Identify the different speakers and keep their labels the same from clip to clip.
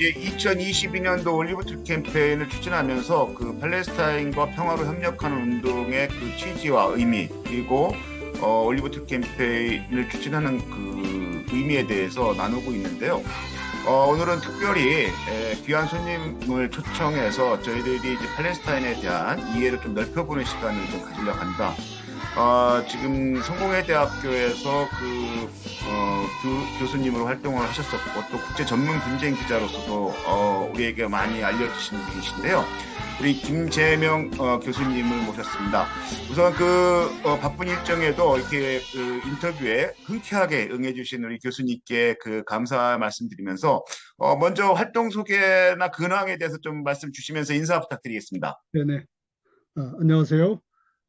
Speaker 1: 이제 2022년도 올리브트 캠페인을 추진하면서 그 팔레스타인과 평화로 협력하는 운동의 그 취지와 의미 그리고 어, 올리브트 캠페인을 추진하는 그 의미에 대해서 나누고 있는데요. 어, 오늘은 특별히 에, 귀한 손님을 초청해서 저희들이 이제 팔레스타인에 대한 이해를 좀 넓혀보는 시간을 좀 가지려고 합니다. 어, 지금 성공회대학교에서 그 어, 교, 교수님으로 활동을 하셨었고 또 국제 전문 분쟁 기자로서도 어, 우리에게 많이 알려주신 분이신데요. 우리 김재명 어, 교수님을 모셨습니다. 우선 그 어, 바쁜 일정에도 이렇게 그 인터뷰에 흔쾌하게 응해주신 우리 교수님께 그 감사 말씀드리면서 어, 먼저 활동 소개나 근황에 대해서 좀 말씀 주시면서 인사 부탁드리겠습니다.
Speaker 2: 네네. 어, 안녕하세요.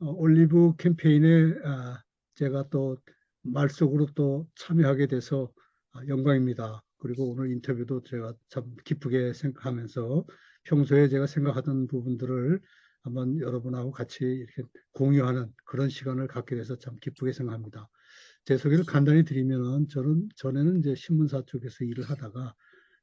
Speaker 2: 어, 올리브 캠페인에 아, 제가 또 말속으로 또 참여하게 돼서 아, 영광입니다. 그리고 오늘 인터뷰도 제가 참 기쁘게 생각하면서 평소에 제가 생각하던 부분들을 한번 여러분하고 같이 이렇게 공유하는 그런 시간을 갖게 돼서 참 기쁘게 생각합니다. 제 소개를 간단히 드리면은 저는 전에는 이제 신문사 쪽에서 일을 하다가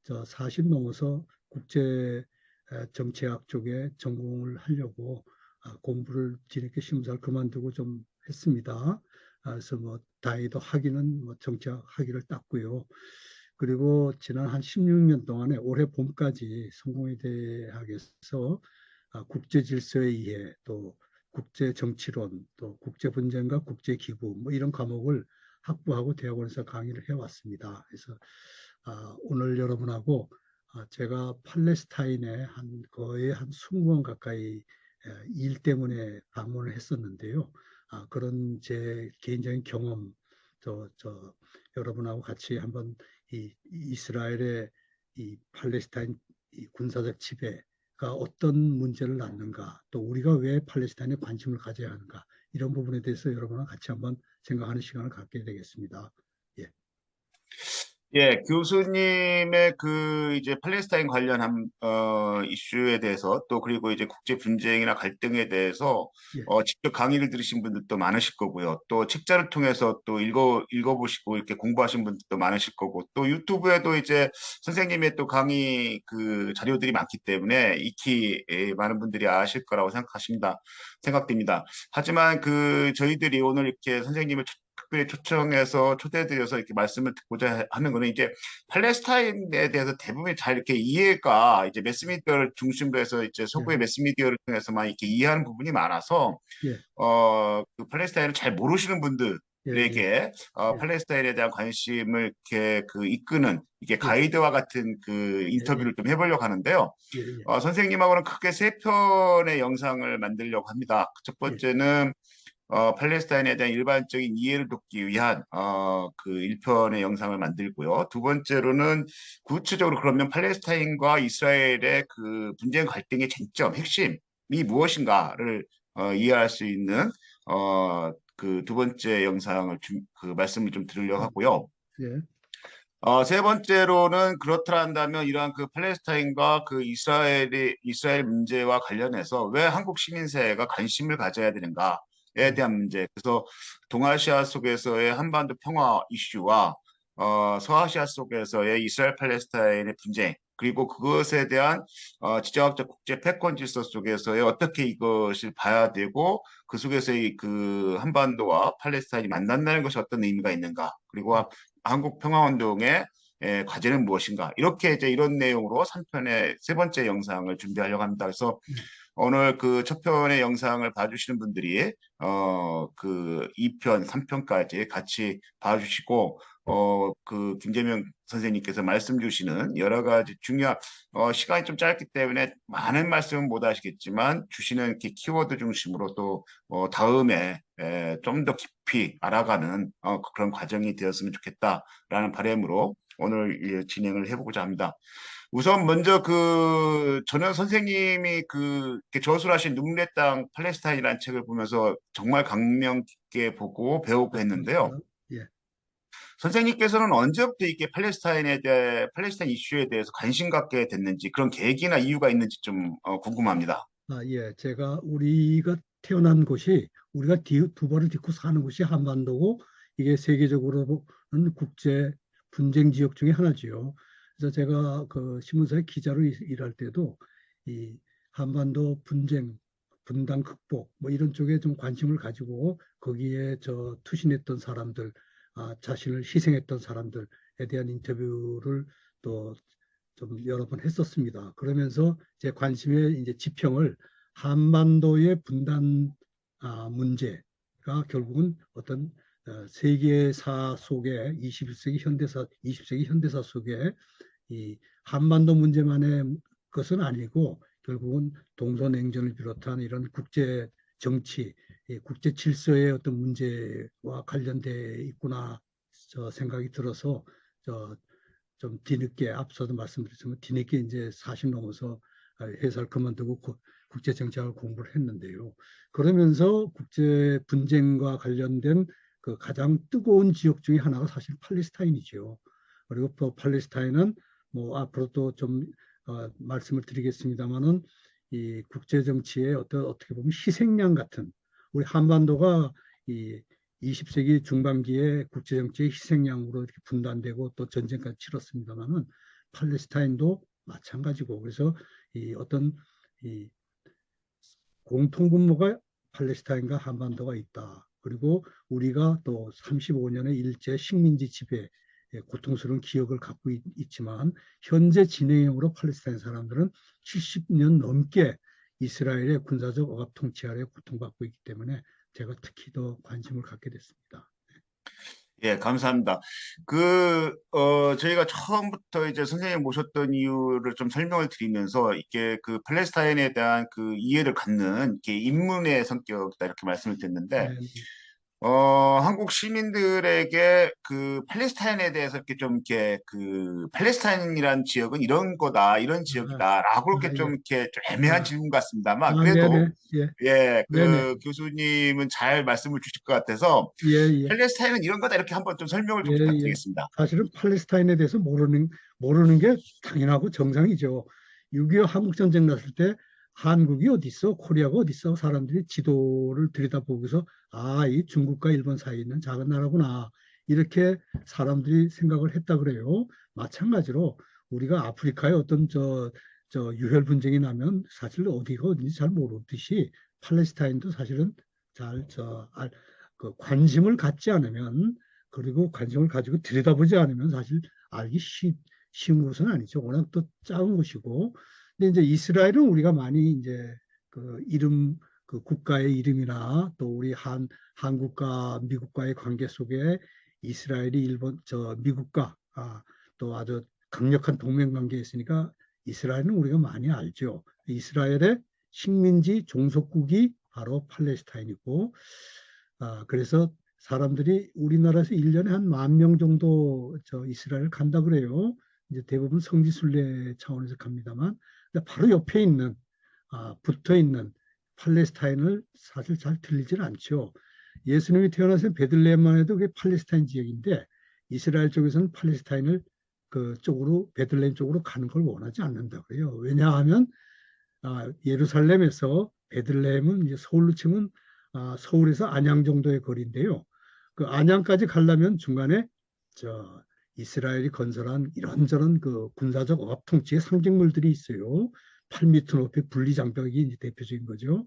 Speaker 2: 저 40 넘어서 국제 에, 정치학 쪽에 전공을 하려고 아, 공부를 뒤늦게 신문사를 그만두고 좀 했습니다. 아, 그래서 뭐 다행히도 학위는 뭐 정치학 학위를 땄고요. 그리고 지난 한 16년 동안에 올해 봄까지 성공회대학에서 아, 국제 질서의 이해 또 국제 정치론 또 국제 분쟁과 국제 기구 뭐 이런 과목을 학부하고 대학원에서 강의를 해왔습니다. 그래서 아, 오늘 여러분하고 아, 제가 팔레스타인에 한 거의 한 20번 가까이 에, 일 때문에 방문을 했었는데요. 아, 그런 제 개인적인 경험, 저, 저, 여러분하고 같이 한번 이, 이 이스라엘의 이 팔레스타인 이 군사적 지배가 어떤 문제를 낳는가, 또 우리가 왜 팔레스타인에 관심을 가져야 하는가, 이런 부분에 대해서 여러분과 같이 한번 생각하는 시간을 갖게 되겠습니다.
Speaker 1: 예, 교수님의 그 이제 팔레스타인 관련한 어 이슈에 대해서 또 그리고 이제 국제 분쟁이나 갈등에 대해서
Speaker 2: 예.
Speaker 1: 어 직접 강의를 들으신 분들도 많으실 거고요. 또 책자를 통해서 또 읽어 읽어보시고 이렇게 공부하신 분들도 많으실 거고 또 유튜브에도 이제 선생님의 또 강의 그 자료들이 많기 때문에 익히 예, 많은 분들이 아실 거라고 생각하십니다. 생각됩니다. 하지만 그 저희들이 오늘 이렇게 선생님을 초- 특별히 초청해서 초대드려서 이렇게 말씀을 듣고자 하는 거는 이제 팔레스타인에 대해서 대부분 잘 이렇게 이해가 이제 매스미디어를 중심으로 해서 이제 소구의
Speaker 2: 예.
Speaker 1: 매스미디어를 통해서만 이렇게 이해하는 부분이 많아서
Speaker 2: 예.
Speaker 1: 어, 그 팔레스타인을 잘 모르시는 분들
Speaker 2: 예,
Speaker 1: 에게 어,
Speaker 2: 예.
Speaker 1: 팔레스타인에 대한 관심을 이렇게 그 이끄는 이게 가이드와 같은 그 인터뷰를 좀 해보려고 하는데요.
Speaker 2: 예, 예.
Speaker 1: 어, 선생님하고는 크게 세 편의 영상을 만들려고 합니다. 첫 번째는 어, 팔레스타인에 대한 일반적인 이해를 돕기 위한 어, 그 1편의 영상을 만들고요. 두 번째로는 구체적으로 그러면 팔레스타인과 이스라엘의 그 분쟁 갈등의 쟁점, 핵심이 무엇인가를 어, 이해할 수 있는 어, 그 두 번째 영상을 좀, 그 말씀을 좀 드리려고 하고요.
Speaker 2: 예.
Speaker 1: 어, 세 번째로는 그렇다 한다면 이러한 그 팔레스타인과 그 이스라엘이 이스라엘 문제와 관련해서 왜 한국 시민사회가 관심을 가져야 되는가 에 대한 문제. 그래서 동아시아 속에서의 한반도 평화 이슈와 어, 서아시아 속에서의 이스라엘 팔레스타인의 분쟁 그리고 그것에 대한 어, 지정학적 국제 패권 질서 속에서의 어떻게 이것을 봐야 되고 그 속에서의 그 한반도와 팔레스타인이 만난다는 것이 어떤 의미가 있는가 그리고 한국 평화운동의 에, 과제는 무엇인가 이렇게 이제 이런 내용으로 3편의 세 번째 영상을 준비하려고 합니다. 그래서
Speaker 2: 음.
Speaker 1: 오늘 그 첫 편의 영상을 봐주시는 분들이 어 그 2편, 3편까지 같이 봐주시고 어 그 김재명 선생님께서 말씀 주시는 여러 가지 중요한 어 시간이 좀 짧기 때문에 많은 말씀은 못 하시겠지만 주시는 키워드 중심으로 또 어, 다음에 좀 더 깊이 알아가는 어, 그런 과정이 되었으면 좋겠다라는 바람으로 오늘 예, 진행을 해보고자 합니다. 우선 먼저 그 전현 선생님이 그 저술하신 눈물의 땅 팔레스타인이라는 책을 보면서 정말 감명 깊게 보고 배우고 했는데요.
Speaker 2: 예.
Speaker 1: 선생님께서는 언제부터 이렇게 팔레스타인에 대해 팔레스타인 이슈에 대해서 관심 갖게 됐는지 그런 계기나 이유가 있는지 좀 어, 궁금합니다.
Speaker 2: 아, 예. 제가 우리가 태어난 곳이 우리가 디- 두 발을 딛고 사는 곳이 한반도고 이게 세계적으로는 국제 분쟁 지역 중에 하나지요. 그래서 제가 그 신문사의 기자로 일- 일할 때도 이 한반도 분쟁, 분단 극복 뭐 이런 쪽에 좀 관심을 가지고 거기에 저 투신했던 사람들, 아, 자신을 희생했던 사람들에 대한 인터뷰를 또 좀 여러 번 했었습니다. 그러면서 제 관심의 이제 지평을 한반도의 분단 아, 문제가 결국은 어떤 어, 세계사 속에 21세기 현대사, 20세기 현대사 속에 이 한반도 문제만의 것은 아니고 결국은 동서냉전을 비롯한 이런 국제 정치, 이 국제 질서의 어떤 문제와 관련돼 있구나 저 생각이 들어서 저 좀 뒤늦게 앞서도 말씀드렸지만 뒤늦게 이제 40 넘어서 아, 회사를 그만두고 구- 국제 정치학을 공부를 했는데요. 그러면서 국제 분쟁과 관련된 그 가장 뜨거운 지역 중에 하나가 사실 팔레스타인이죠. 그리고 또 팔레스타인은 뭐 앞으로도 좀 어, 말씀을 드리겠습니다만은 이 국제 정치의 어떤 어떻게 보면 희생양 같은 우리 한반도가 이 20세기 중반기에 국제 정치의 희생양으로 이렇게 분단되고 또 전쟁까지 치렀습니다만은 팔레스타인도 마찬가지고 그래서 이 어떤 이 공통 분모가 팔레스타인과 한반도가 있다. 그리고 우리가 또 35년의 일제 식민지 지배 의 고통스러운 기억을 갖고 있, 있지만 현재 진행형으로 팔레스타인 사람들은 70년 넘게 이스라엘의 군사적 억압 통치 아래 고통받고 있기 때문에 제가 특히 더 관심을 갖게 됐습니다.
Speaker 1: 예, 감사합니다. 그, 어, 저희가 처음부터 이제 선생님 모셨던 이유를 좀 설명을 드리면서 이게 그 팔레스타인에 대한 그 이해를 갖는 이게 인문의 성격이다 이렇게 말씀을 드렸는데,
Speaker 2: 네,
Speaker 1: 어, 한국 시민들에게 그 팔레스타인에 대해서 이렇게 좀 이렇게 그 팔레스타인이란 지역은 이런 거다, 이런 지역이다라고 이렇게
Speaker 2: 아,
Speaker 1: 좀
Speaker 2: 예.
Speaker 1: 이렇게 좀 애매한
Speaker 2: 아.
Speaker 1: 질문 같습니다만,
Speaker 2: 아,
Speaker 1: 그래도
Speaker 2: 네네, 예,
Speaker 1: 예, 그
Speaker 2: 네네.
Speaker 1: 교수님은 잘 말씀을 주실 것 같아서
Speaker 2: 예, 예.
Speaker 1: 팔레스타인은 이런 거다 이렇게 한번 좀 설명을 좀
Speaker 2: 예, 예.
Speaker 1: 부탁드리겠습니다.
Speaker 2: 사실은 팔레스타인에 대해서 모르는 모르는 게 당연하고 정상이죠. 6.25 한국 전쟁 났을 때 한국이 어디 있어, 코리아가 어디 있어, 사람들이 지도를 들여다보고서 아, 이 중국과 일본 사이에 있는 작은 나라구나 이렇게 사람들이 생각을 했다 그래요. 마찬가지로 우리가 아프리카에 어떤 저, 저 유혈 분쟁이 나면 사실 어디가 어딘지 잘 모르듯이 팔레스타인도 사실은 잘 저, 알, 그 관심을 갖지 않으면 그리고 관심을 가지고 들여다보지 않으면 사실 알기 쉬, 쉬운 것은 아니죠. 워낙 또 작은 곳이고. 근데 이제 이스라엘은 우리가 많이 이제 그 이름, 그 국가의 이름이나 또 우리 한, 한국과 미국과의 관계 속에 이스라엘이 일본, 저 미국과 아, 또 아주 강력한 동맹 관계에 있으니까 이스라엘은 우리가 많이 알죠. 이스라엘의 식민지 종속국이 바로 팔레스타인이고, 아, 그래서 사람들이 우리나라에서 1년에 한 만 명 정도 저 이스라엘 간다 그래요. 이제 대부분 성지순례 차원에서 갑니다만, 바로 옆에 있는, 아, 붙어 있는 팔레스타인을 사실 잘 들리질 않죠. 예수님이 태어나서 베들레헴만 해도 그게 팔레스타인 지역인데, 이스라엘 쪽에서는 팔레스타인을 그 쪽으로, 베들레헴 쪽으로 가는 걸 원하지 않는다 그래요. 왜냐하면, 아, 예루살렘에서 베들레헴은 이제 서울로 치면 아, 서울에서 안양 정도의 거리인데요. 그 안양까지 가려면 중간에 저 이스라엘이 건설한 이런저런 그 군사적 억압 통치의 상징물들이 있어요. 8m 높이 분리장벽이 대표적인 거죠.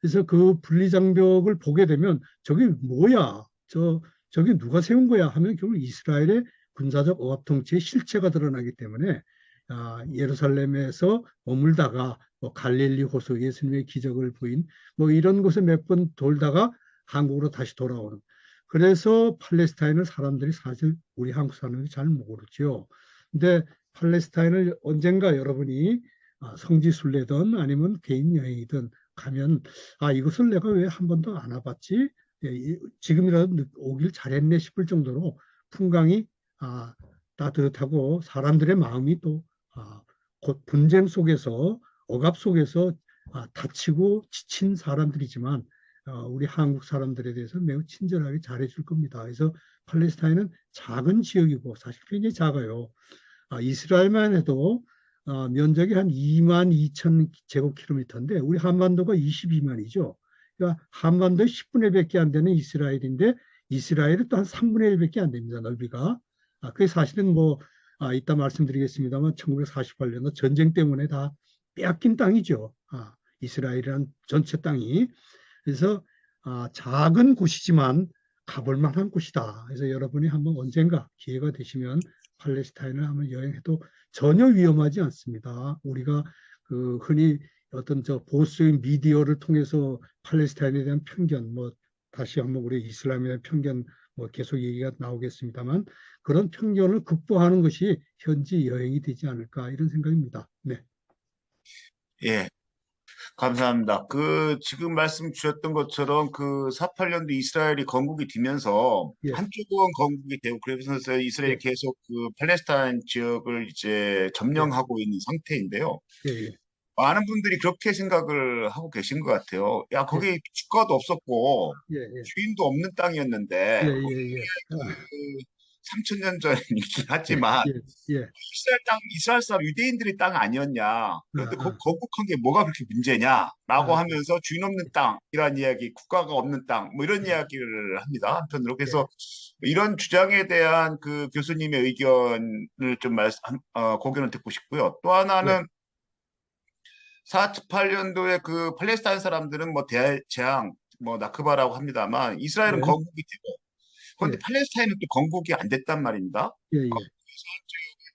Speaker 2: 그래서 그 분리장벽을 보게 되면 저게 뭐야? 저 저게 누가 세운 거야? 하면 결국 이스라엘의 군사적 억압 통치의 실체가 드러나기 때문에 아, 예루살렘에서 머물다가 뭐 갈릴리 호수 예수님의 기적을 보인 뭐 이런 곳에 몇 번 돌다가 한국으로 다시 돌아오는. 그래서 팔레스타인을 사람들이 사실 우리 한국 사람들이 잘 모르죠. 근데 팔레스타인을 언젠가 여러분이 아, 성지 순례든 아니면 개인 여행이든 가면 아 이것을 내가 왜 한 번도 안 와봤지? 예, 이- 지금이라도 느- 오길 잘했네 싶을 정도로 풍광이 아, 따뜻하고 사람들의 마음이 또 아, 곧 분쟁 속에서 억압 속에서 아, 다치고 지친 사람들이지만 어, 우리 한국 사람들에 대해서 매우 친절하게 잘해줄 겁니다. 그래서 팔레스타인은 작은 지역이고 사실 굉장히 작아요. 아, 이스라엘만 해도 아, 면적이 한 2만 2천 제곱킬로미터인데 우리 한반도가 22만이죠. 그러니까 한반도의 10분의 1밖에 안 되는 이스라엘인데 이스라엘은 또 한 3분의 1밖에 안 됩니다. 넓이가. 아, 그게 사실은 뭐 아, 이따 말씀드리겠습니다만 1948년도 전쟁 때문에 다 빼앗긴 땅이죠. 아, 이스라엘이란 전체 땅이. 그래서 아, 작은 곳이지만 가볼 만한 곳이다. 그래서 여러분이 한번 언젠가 기회가 되시면 팔레스타인을 한번 여행해도 전혀 위험하지 않습니다. 우리가 그 흔히 어떤 저 보수의 미디어를 통해서 팔레스타인에 대한 편견, 뭐 다시 한번 우리 이슬람에 대한 편견 뭐 계속 얘기가 나오겠습니다만 그런 편견을 극복하는 것이 현지 여행이 되지 않을까 이런 생각입니다. 네.
Speaker 1: 예, 감사합니다. 그 지금 말씀 주셨던 것처럼 그 48년도 이스라엘이 건국이 되면서
Speaker 2: 예.
Speaker 1: 한쪽은 건국이 되고 그러면서 이스라엘이
Speaker 2: 예.
Speaker 1: 계속 그 팔레스타인 지역을 이제 점령하고 있는 상태인데요.
Speaker 2: 예, 예.
Speaker 1: 많은 분들이 그렇게 생각을 하고 계신 것 같아요. 야, 거기 주가도 없었고
Speaker 2: 예, 예.
Speaker 1: 주인도 없는 땅이었는데
Speaker 2: 예, 예, 예. 아,
Speaker 1: 그 3천년 전이긴 하지만
Speaker 2: 예, 예.
Speaker 1: 이스라엘 땅, 이스라엘 사람 유대인들의 땅 아니었냐. 그런데
Speaker 2: 아,
Speaker 1: 거-
Speaker 2: 아.
Speaker 1: 게 뭐가 그렇게 문제냐라고
Speaker 2: 아.
Speaker 1: 하면서 주인 없는 땅이란 이야기, 국가가 없는 땅, 뭐 이런
Speaker 2: 예.
Speaker 1: 이야기를 합니다. 한편으로. 그래서 이런 주장에 대한 그 교수님의 의견을 좀 말씀, 어, 고견을 듣고 싶고요. 또 하나는 48년도에 그 팔레스타인 사람들은 뭐 대 재앙, 뭐 나크바라고 합니다만 이스라엘은
Speaker 2: 네.
Speaker 1: 건국이 되고 그런데
Speaker 2: 네.
Speaker 1: 팔레스타인은 또 건국이 안 됐단 말입니다.
Speaker 2: 예, 예.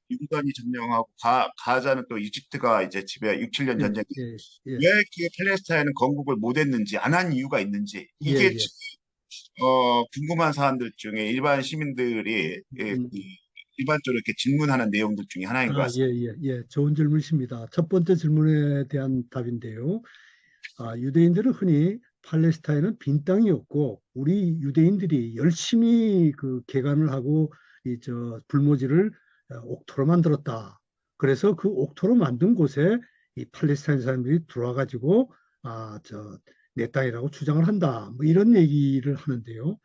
Speaker 1: 유단이 점령하고 가, 가자는 또 이집트가 이제 지배 6, 7년
Speaker 2: 예,
Speaker 1: 전쟁
Speaker 2: 예, 예.
Speaker 1: 왜그 팔레스타인은 건국을 못했는지 안 한 이유가 있는지 이게
Speaker 2: 예, 예.
Speaker 1: 지금 어, 궁금한 사람들 중에 일반 시민들이 예,
Speaker 2: 음.
Speaker 1: 그 일반적으로 이렇게 질문하는 내용들 중에 하나인 것
Speaker 2: 아,
Speaker 1: 같습니다.
Speaker 2: 예, 예, 예. 좋은 질문이십니다. 첫 번째 질문에 대한 답인데요. 아, 유대인들은 흔히 팔레스타인은 빈 땅이었고 우리 유대인들이 열심히 그 개간을 하고 이 저 불모지를 어, 옥토로 만들었다. 그래서 그 옥토로 만든 곳에 이 팔레스타인 사람들이 들어와 가지고 아, 저 내 땅이라고 주장을 한다. 뭐 이런 얘기를 하는데요.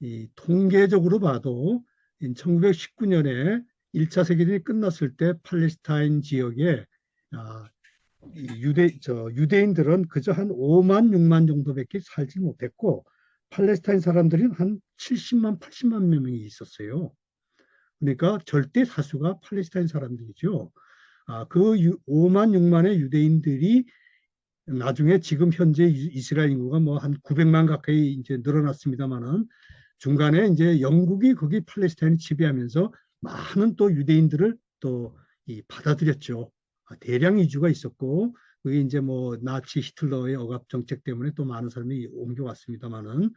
Speaker 2: 이 통계적으로 봐도 1919년에 1차 세계대전이 끝났을 때 팔레스타인 지역에 아, 이 유대 저 유대인들은 그저 한 5만 6만 정도밖에 살지 못했고 팔레스타인 사람들은 한 70만 80만 명이 있었어요. 그러니까 절대 다수가 팔레스타인 사람들이죠. 아, 그 유- 5만 6만의 유대인들이 나중에 지금 현재 이- 이스라엘 인구가 뭐 한 900만 가까이 이제 늘어났습니다만은 중간에 이제 영국이 거기 팔레스타인을 지배하면서 많은 또 유대인들을 또 이 받아들였죠. 아, 대량 이주가 있었고 그게 이제 뭐 나치 히틀러의 억압 정책 때문에 또 많은 사람이 옮겨왔습니다만은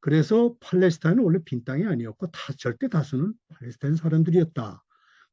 Speaker 2: 그래서 팔레스타인은 원래 빈 땅이 아니었고 다 절대 다수는 팔레스타인 사람들이었다.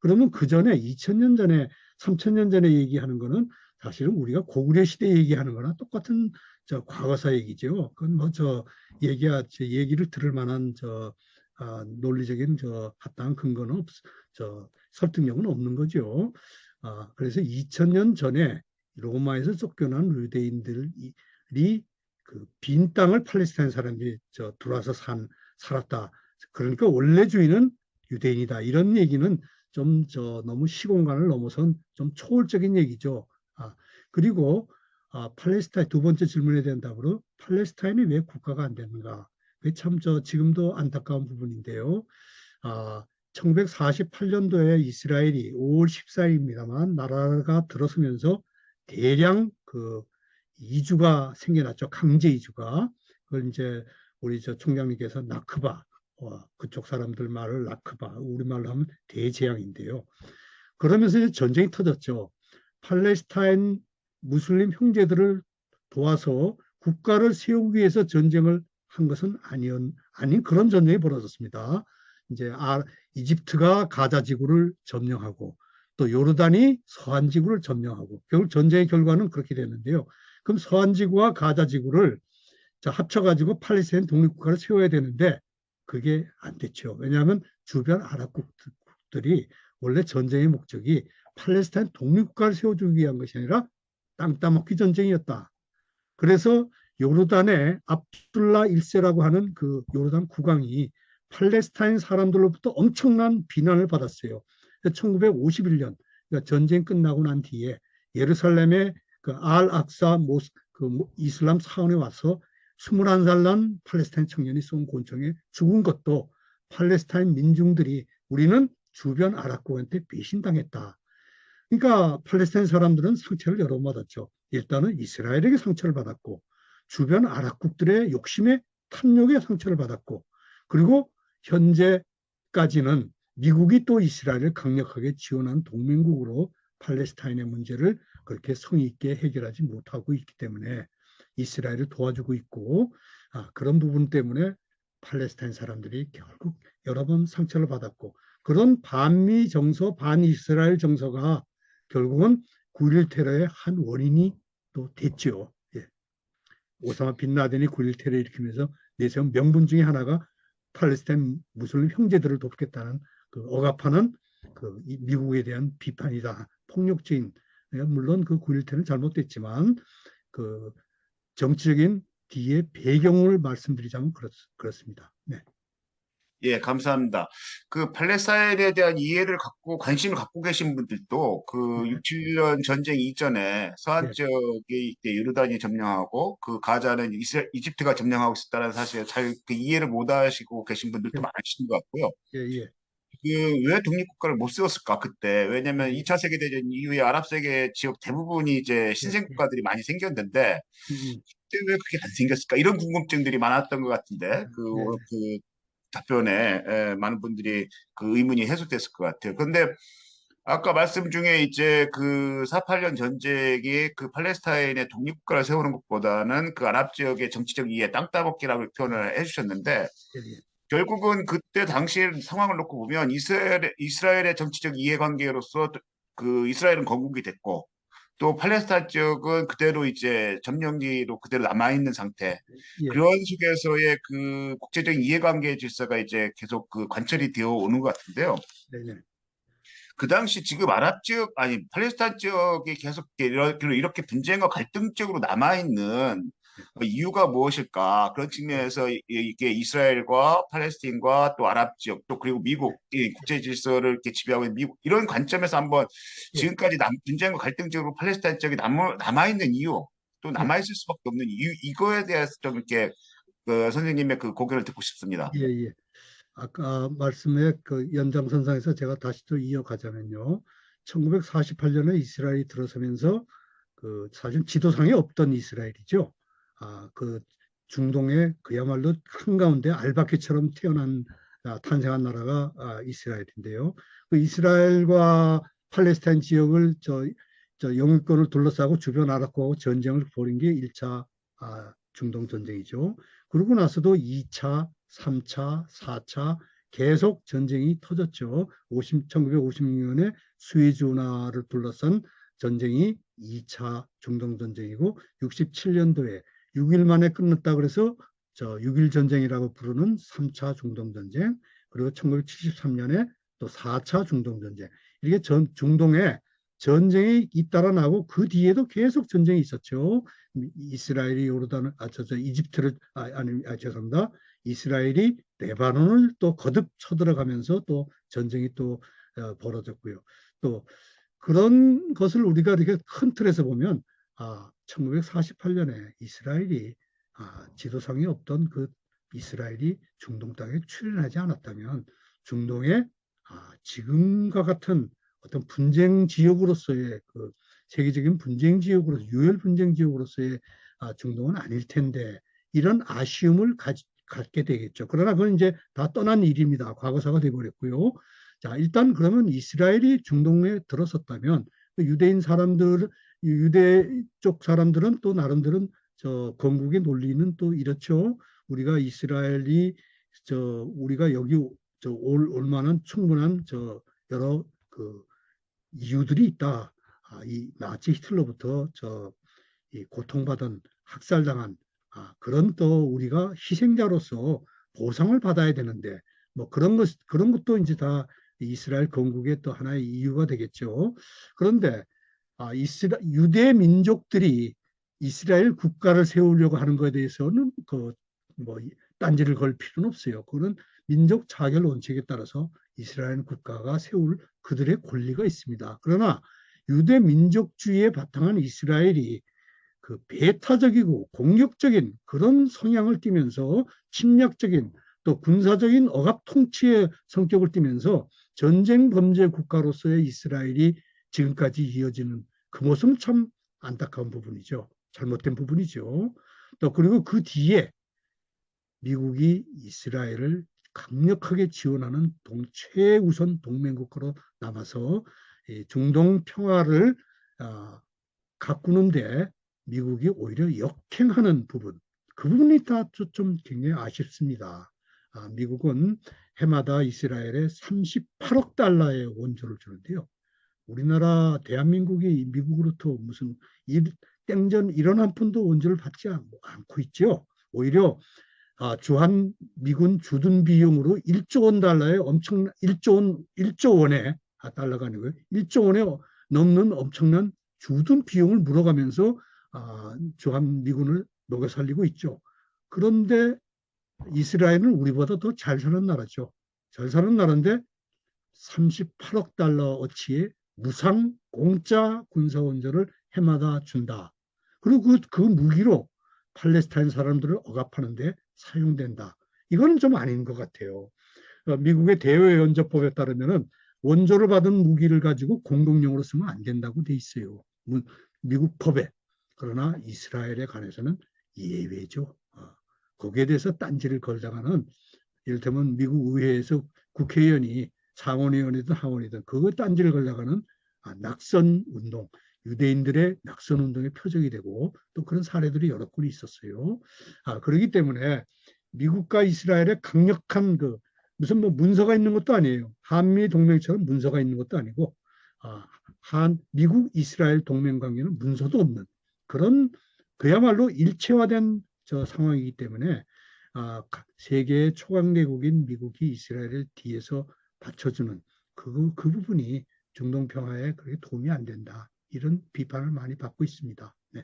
Speaker 2: 그러면 그 전에 2000년 전에 3000년 전에 얘기하는 거는 사실은 우리가 고구려 시대 얘기하는 거나 똑같은 저 과거사 얘기죠. 그건 뭐 저 얘기야 저 얘기를 들을 만한 저 아, 논리적인 저 합당한 근거는 없, 저 설득력은 없는 거죠. 아, 그래서 2000년 전에 로마에서 쫓겨난 유대인들이 그 빈 땅을 팔레스타인 사람들이 저 들어와서 산 살았다. 그러니까 원래 주인은 유대인이다. 이런 얘기는 좀 저 너무 시공간을 넘어선 좀 초월적인 얘기죠. 아, 그리고 아, 팔레스타인 두 번째 질문에 대한 답으로 팔레스타인이 왜 국가가 안 됐는가? 그게 참 저 지금도 안타까운 부분인데요. 아, 1948년도에 이스라엘이 5월 14일입니다만 나라가 들어서면서 대량 그 이주가 생겨났죠. 강제 이주가. 그걸 이제 우리 저 총장님께서 나크바, 어, 그쪽 사람들 말을 나크바, 우리말로 하면 대재앙인데요. 그러면서 이제 전쟁이 터졌죠. 팔레스타인 무슬림 형제들을 도와서 국가를 세우기 위해서 전쟁을 한 것은 아니었, 아닌 그런 전쟁이 벌어졌습니다. 이제 아, 이집트가 가자 지구를 점령하고 또 요르단이 서한 지구를 점령하고 결국 전쟁의 결과는 그렇게 됐는데요. 그럼 서한 지구와 가자 지구를 자, 합쳐가지고 팔레스타인 독립국가를 세워야 되는데 그게 안 됐죠. 왜냐하면 주변 아랍국들이 원래 전쟁의 목적이 팔레스타인 독립국가를 세워주기 위한 것이 아니라 땅 따먹기 전쟁이었다. 그래서 요르단의 압둘라 1세라고 하는 그 요르단 국왕이 팔레스타인 사람들로부터 엄청난 비난을 받았어요. 1951년 그러니까 전쟁 끝나고 난 뒤에 예루살렘의 그 알 악사 모스 그 이슬람 사원에 와서 21살 난 팔레스타인 청년이 쏜 곤충에 죽은 것도 팔레스타인 민중들이 우리는 주변 아랍국한테 배신당했다. 그러니까 팔레스타인 사람들은 상처를 여러 번 받았죠. 일단은 이스라엘에게 상처를 받았고 주변 아랍국들의 욕심에 탐욕에 상처를 받았고 그리고 현재까지는 미국이 또 이스라엘을 강력하게 지원한 동맹국으로 팔레스타인의 문제를 그렇게 성의 있게 해결하지 못하고 있기 때문에 이스라엘을 도와주고 있고 아, 그런 부분 때문에 팔레스타인 사람들이 결국 여러 번 상처를 받았고 그런 반미 정서, 반이스라엘 정서가 결국은 9.11 테러의 한 원인이 또 됐죠. 예. 오사마 빈 라덴이 9.11 테러 일으키면서 내세운 명분 중에 하나가 팔레스타인 무슬림 형제들을 돕겠다는 그 억압하는 그이 미국에 대한 비판이다. 폭력적인 예, 물론 그 9.11 테러는 잘못됐지만 그 정치적인 뒤에 배경을 말씀드리자면 그렇, 그렇습니다. 네.
Speaker 1: 예, 감사합니다. 그 팔레스타인에 대한 이해를 갖고 관심을 갖고 계신 분들도 그
Speaker 2: 네.
Speaker 1: 6, 7년 전쟁 이전에 서안
Speaker 2: 네.
Speaker 1: 지역에 이때 요르단이 점령하고 그 가자는 이스라, 이집트가 점령하고 있었다는 사실을 잘그 이해를 못 하시고 계신 분들도
Speaker 2: 네.
Speaker 1: 많으신 것 같고요.
Speaker 2: 예, 예.
Speaker 1: 그왜 독립국가를 못 세웠을까 그때 왜냐면
Speaker 2: 네.
Speaker 1: 2차 세계대전 이후에 아랍 세계 지역 대부분이 이제 신생 국가들이 많이 생겼는데
Speaker 2: 음, 음.
Speaker 1: 그때 왜 그게 안 생겼을까 이런 궁금증들이 많았던 것 같은데 그,
Speaker 2: 네.
Speaker 1: 그 답변에 에, 많은 분들이 그 의문이 해소됐을 것 같아요. 근데 아까 말씀 중에 이제 그 4.8년 전쟁이 그 팔레스타인의 독립국가를 세우는 것보다는 그 아랍 지역의 정치적 이해 땅 따먹기라고 표현을 해주셨는데
Speaker 2: 예, 예.
Speaker 1: 결국은 그때 당시 상황을 놓고 보면 이스라엘, 이스라엘의 정치적 이해관계로서 그 이스라엘은 건국이 됐고 또 팔레스타인 지역은 그대로 이제 점령기로 그대로 남아있는 상태.
Speaker 2: 예.
Speaker 1: 그런 속에서의 그 국제적인 이해관계 질서가 이제 계속 그 관철이 되어 오는 것 같은데요.
Speaker 2: 네, 네.
Speaker 1: 그 당시 지금 아랍 지역 아니 팔레스타인 지역이 계속 이렇게, 이렇게 분쟁과 갈등적으로 남아 있는 이유가 무엇일까 그런 측면에서 이- 이게 이스라엘과 팔레스타인과 또 아랍 지역 또 그리고 미국 이 국제 질서를 이렇게 지배하고 있는 미국 이런 관점에서 한번
Speaker 2: 예.
Speaker 1: 지금까지 남, 분쟁과 갈등적으로 팔레스타인 지역이 남아 남아 있는 이유 또 남아 있을 수밖에 없는 이유 이거에 대해서 좀 이렇게 그 선생님의 그 고견을 듣고 싶습니다.
Speaker 2: 예, 예. 아까 말씀의 그 연장선상에서 제가 다시 또 이어가자면요. 1948년에 이스라엘이 들어서면서 그 사실 지도상에 없던 이스라엘이죠. 아, 그 중동의 그야말로 한가운데 알바끼처럼 태어난 아, 탄생한 나라가 아, 이스라엘인데요. 그 이스라엘과 팔레스타인 지역을 저, 저 영유권을 둘러싸고 주변 아랍과고 전쟁을 벌인 게 1차 아, 중동 전쟁이죠. 그러고 나서도 2차, 3차, 4차 계속 전쟁이 터졌죠. 50, 1956년에 수에즈 운하를 둘러싼 전쟁이 2차 중동 전쟁이고 67년도에 6일 만에 끝났다 그래서 저 6일 전쟁이라고 부르는 3차 중동 전쟁 그리고 1973년에 또 4차 중동 전쟁 이렇게 전 중동에 전쟁이 잇따라 나고 그 뒤에도 계속 전쟁이 있었죠. 이스라엘이 요르단을 아저 저 이집트를 아, 아니 아, 죄송합니다. 이스라엘이 레바논을 또 거듭 쳐들어가면서 또 전쟁이 또 어, 벌어졌고요. 또 그런 것을 우리가 이렇게 큰 틀에서 보면 아 1948년에 이스라엘이 아, 지도상에 없던 그 이스라엘이 중동 땅에 출현하지 않았다면 중동에 아, 지금과 같은 어떤 분쟁 지역으로서의 그 세계적인 분쟁 지역으로 유혈 분쟁 지역으로서의 아, 중동은 아닐 텐데 이런 아쉬움을 가, 갖게 되겠죠. 그러나 그건 이제 다 떠난 일입니다. 과거사가 돼버렸고요. 자 일단 그러면 이스라엘이 중동에 들어섰다면 그 유대인 사람들 유대 쪽 사람들은 또 나름대로 저 건국의 논리는 또 이렇죠. 우리가 이스라엘이 저 우리가 여기 저올 올만한 충분한 저 여러 그 이유들이 있다. 아, 이 나치 히틀러부터 저 이 고통받은 학살당한 아, 그런 또 우리가 희생자로서 보상을 받아야 되는데 뭐 그런 것 그런 것도 이제 다 이스라엘 건국의 또 하나의 이유가 되겠죠. 그런데 아, 이스라 유대 민족들이 이스라엘 국가를 세우려고 하는 것에 대해서는 그 뭐 딴지를 걸 필요는 없어요. 그거는 민족 자결 원칙에 따라서 이스라엘 국가가 세울 그들의 권리가 있습니다. 그러나 유대 민족주의에 바탕한 이스라엘이 그 배타적이고 공격적인 그런 성향을 띠면서 침략적인 또 군사적인 억압 통치의 성격을 띠면서 전쟁 범죄 국가로서의 이스라엘이 지금까지 이어지는 그 모습은 참 안타까운 부분이죠. 잘못된 부분이죠. 또 그리고 그 뒤에 미국이 이스라엘을 강력하게 지원하는 동, 최우선 동맹국가로 남아서 이 중동 평화를 아, 가꾸는데 미국이 오히려 역행하는 부분, 그 부분이 다 좀 굉장히 아쉽습니다. 아, 미국은 해마다 이스라엘에 38억 달러의 원조를 주는데요. 우리나라 대한민국이 미국으로부터 무슨 일, 땡전 이런 한 푼도 원조를 받지 않, 않고 있죠. 오히려 아, 주한 미군 주둔 비용으로 1조 원 달러의 엄청 1조 원 1조 원의 아, 달러가 아니고요. 1조 원에 넘는 엄청난 주둔 비용을 물어가면서 아, 주한 미군을 먹여 살리고 있죠. 그런데 이스라엘은 우리보다 더 잘 사는 나라죠. 잘 사는 나라인데 38억 달러 어치의 무상 공짜 군사 원조를 해마다 준다. 그리고 그, 그 무기로 팔레스타인 사람들을 억압하는데 사용된다. 이거는 좀 아닌 것 같아요. 어, 미국의 대외연접법에 따르면은 원조를 받은 무기를 가지고 공동용으로 쓰면 안 된다고 돼 있어요. 무- 미국 법에. 그러나 이스라엘에 관해서는 예외죠. 어, 거기에 대해서 딴지를 걸다가는 이를테면 미국 의회에서 국회의원이 상원의원이든 하원이든 그거 딴지를 걸다가는 아, 낙선 운동, 유대인들의 낙선 운동의 표적이 되고 또 그런 사례들이 여러 건 있었어요. 아, 그렇기 때문에 미국과 이스라엘의 강력한 그 무슨 뭐 문서가 있는 것도 아니에요. 한미 동맹처럼 문서가 있는 것도 아니고 아, 한 미국 이스라엘 동맹 관계는 문서도 없는 그런 그야말로 일체화된 저 상황이기 때문에 아, 가- 세계의 초강대국인 미국이 이스라엘을 뒤에서 받쳐주는 그, 그 부분이 중동 평화에 그렇게 도움이 안 된다. 이런 비판을 많이 받고 있습니다. 네.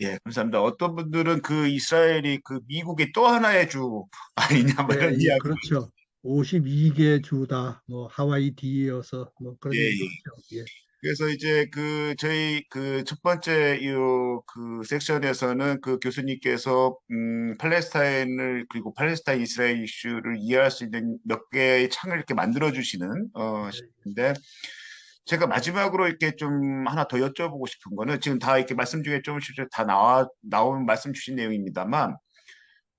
Speaker 1: 예, 감사합니다. 어떤 분들은 그 이스라엘이 그 미국의 또 하나의 주 아니냐 뭐 이런
Speaker 2: 예, 예,
Speaker 1: 이야기.
Speaker 2: 그렇죠. 52개 주다, 뭐 하와이 D이어서 뭐 그런
Speaker 1: 예, 예.
Speaker 2: 있죠. 예.
Speaker 1: 그래서 이제 그 저희 그 첫 번째 이그 섹션에서는 그 교수님께서 음 팔레스타인을 그리고 팔레스타인 이스라엘 이슈를 이해할 수 있는 몇 개의 창을 이렇게 만들어 주시는 어
Speaker 2: 네.
Speaker 1: 근데 제가 마지막으로 이렇게 좀 하나 더 여쭤보고 싶은 거는 지금 다 이렇게 말씀 중에 조금씩 다 나와 나온 말씀 주신 내용입니다만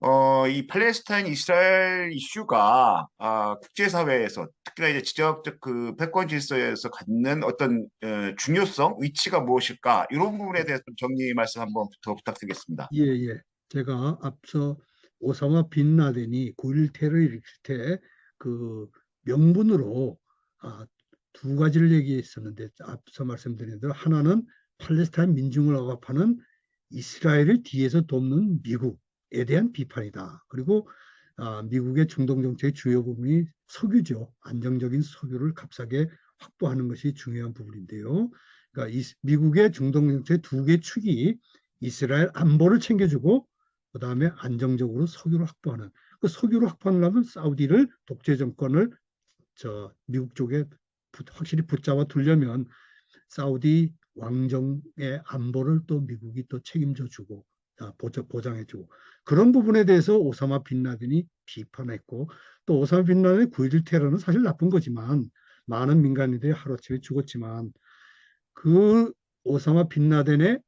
Speaker 1: 어, 이 팔레스타인 이스라엘 이슈가 아, 국제사회에서 특히나 이제 지적적 그 패권 질서에서 갖는 어떤 어, 중요성, 위치가 무엇일까 이런 부분에 대해서 좀 정리 말씀 한번 더 부탁드리겠습니다.
Speaker 2: 예, 예. 제가 앞서 오사마 빈 라덴이 9.11 테러를 일으킬 때 그 명분으로 아, 두 가지를 얘기했었는데 앞서 말씀드린 대로 하나는 팔레스타인 민중을 억압하는 이스라엘을 뒤에서 돕는 미국에 대한 비판이다. 그리고 아, 미국의 중동 정책의 주요 부분이 석유죠. 안정적인 석유를 값싸게 확보하는 것이 중요한 부분인데요. 그러니까 이, 미국의 중동 정책 두 개 축이 이스라엘 안보를 챙겨주고 그 다음에 안정적으로 석유를 확보하는 그 석유를 확보하려면 사우디를 독재 정권을 저 미국 쪽에 부- 확실히 붙잡아 두려면 사우디 왕정의 안보를 또 미국이 또 책임져 주고 아, 보장, 보장해 주고 그런 부분에 대해서 오사마 빈 라덴이 비판했고 또 오사마 빈 라덴의 9.11 테러는 사실 나쁜 거지만 많은 민간인들이 하루아침에 죽었지만 그 오사마 빈 라덴의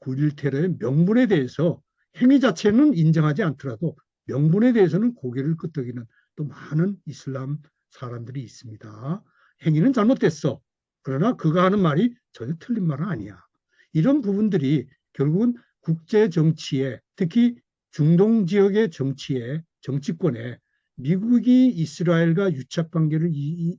Speaker 2: 9.11 테러의 명분에 대해서 행위 자체는 인정하지 않더라도 명분에 대해서는 고개를 끄덕이는 또 많은 이슬람 사람들이 있습니다. 행위는 잘못됐어. 그러나 그가 하는 말이 전혀 틀린 말은 아니야. 이런 부분들이 결국은 국제 정치에 특히 중동 지역의 정치에 정치권에 미국이 이스라엘과 유착 관계를 이, 이,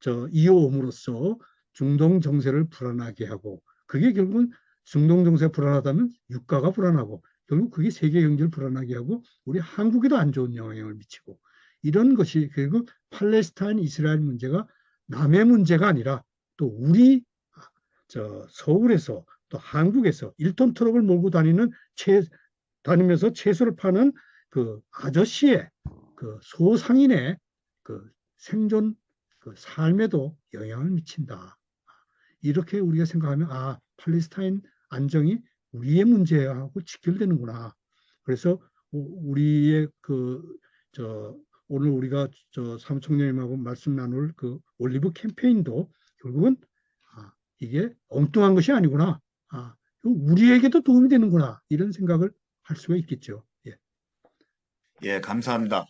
Speaker 2: 저, 이어옴으로써 중동 정세를 불안하게 하고 그게 결국은 중동 정세 불안하다면 유가가 불안하고 결국 그게 세계 경제를 불안하게 하고 우리 한국에도 안 좋은 영향을 미치고 이런 것이 결국 팔레스타인 이스라엘 문제가 남의 문제가 아니라 또 우리 저 서울에서 또 한국에서 1톤 트럭을 몰고 다니는 채 다니면서 채소를 파는 그 아저씨의 그 소상인의 그 생존 그 삶에도 영향을 미친다. 이렇게 우리가 생각하면 아 팔레스타인 안정이 우리의 문제하고 직결되는구나. 그래서 우리의 그 저 오늘 우리가 저 사무총장님하고 말씀 나눌 그 올리브 캠페인도 결국은 아, 이게 엉뚱한 것이 아니구나. 아, 우리에게도 도움이 되는구나. 이런 생각을 할 수가 있겠죠. 예.
Speaker 1: 예, 감사합니다.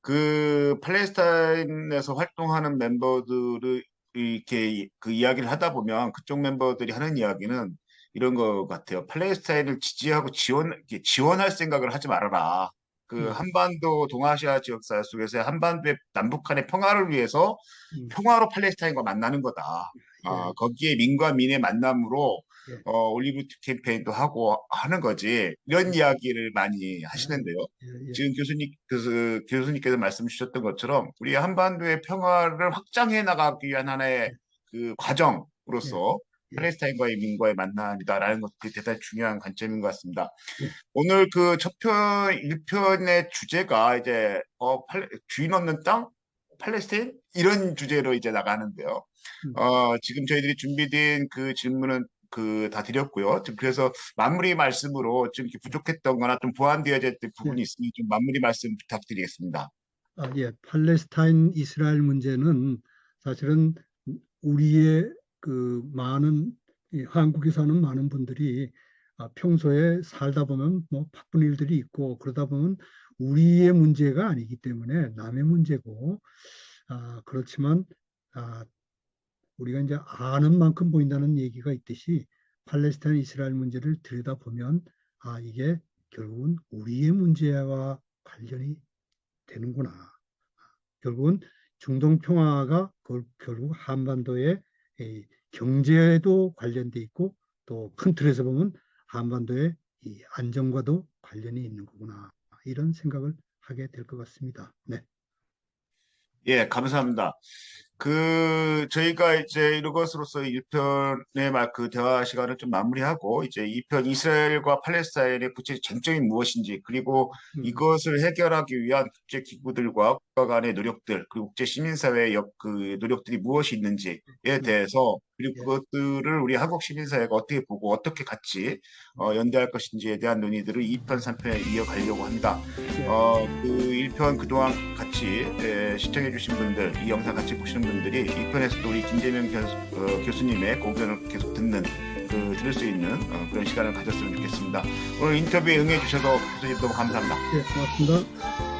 Speaker 1: 그 팔레스타인에서 활동하는 멤버들을 이렇게 그 이야기를 하다 보면 그쪽 멤버들이 하는 이야기는 이런 것 같아요. 팔레스타인을 지지하고 지원, 지원할 생각을 하지 말아라. 그
Speaker 2: 음.
Speaker 1: 한반도 동아시아 지역사 속에서 한반도의 남북한의 평화를 위해서
Speaker 2: 음,
Speaker 1: 평화로 팔레스타인과 만나는 거다. 아, 거기에 민과 민의 만남으로
Speaker 2: 예.
Speaker 1: 어, 올리브 캠페인도 하고 하는 거지. 이런 이야기를 많이 하시는데요.
Speaker 2: 예, 예.
Speaker 1: 지금 교수님, 그, 교수님께서 말씀 주셨던 것처럼 우리 한반도의 평화를 확장해 나가기 위한 하나의 그 과정으로서
Speaker 2: 예.
Speaker 1: 팔레스타인과의 민과의 만남이다라는 것이 대단히 중요한 관점인 것 같습니다.
Speaker 2: 예.
Speaker 1: 오늘 그 첫 편, 1편의 주제가 이제 어, 팔레, 주인 없는 땅? 팔레스타인? 이런 주제로 이제 나가는데요.
Speaker 2: 음.
Speaker 1: 어, 지금 저희들이 준비된 그 질문은 그 다 드렸고요. 지금 그래서 마무리 말씀으로 좀 이렇게 부족했던 거나 좀 보완되어야 될 부분이 있으니 좀 마무리 말씀 부탁드리겠습니다.
Speaker 2: 아, 예, 팔레스타인 이스라엘 문제는 사실은 우리의 그 많은 이 한국에 사는 많은 분들이 아, 평소에 살다 보면 뭐 바쁜 일들이 있고 그러다 보면 우리의 문제가 아니기 때문에 남의 문제고 아, 그렇지만 아, 우리가 이제 아는 만큼 보인다는 얘기가 있듯이 팔레스타인 이스라엘 문제를 들여다보면 아, 이게 결국은 우리의 문제와 관련이 되는구나. 결국은 중동 평화가 결- 결국 한반도의 이 경제도 관련돼 있고 또 큰 틀에서 보면 한반도의 이 안정과도 관련이 있는 거구나. 이런 생각을 하게 될 것 같습니다. 네.
Speaker 1: 예, 감사합니다. 그, 저희가 이제 이것으로서 1편의 막그 대화 시간을 좀 마무리하고, 이제 2편 이스라엘과 팔레스타인의 구체적 쟁점이 무엇인지, 그리고
Speaker 2: 음,
Speaker 1: 이것을 해결하기 위한 국제 기구들과 국가 간의 노력들, 그리고 국제 시민사회의 역, 그 노력들이 무엇이 있는지에 대해서, 그리고
Speaker 2: 예.
Speaker 1: 그것들을 우리 한국 시민사회가 어떻게 보고 어떻게 같이 어, 연대할 것인지에 대한 논의들을 2편, 3편에 이어가려고 합니다.
Speaker 2: 예.
Speaker 1: 어, 그 1편 그동안 같이 예, 시청해 주신 분들, 이 영상 같이 보시는 분들 이 2편에서도 우리 김재명 교, 수님의 고견을 계속 듣는, 그, 들을 수 있는 어, 그런 시간을 가졌으면 좋겠습니다. 오늘 인터뷰에 응해 주셔서 교수님 너무 감사합니다.
Speaker 2: 예, 고맙습니다.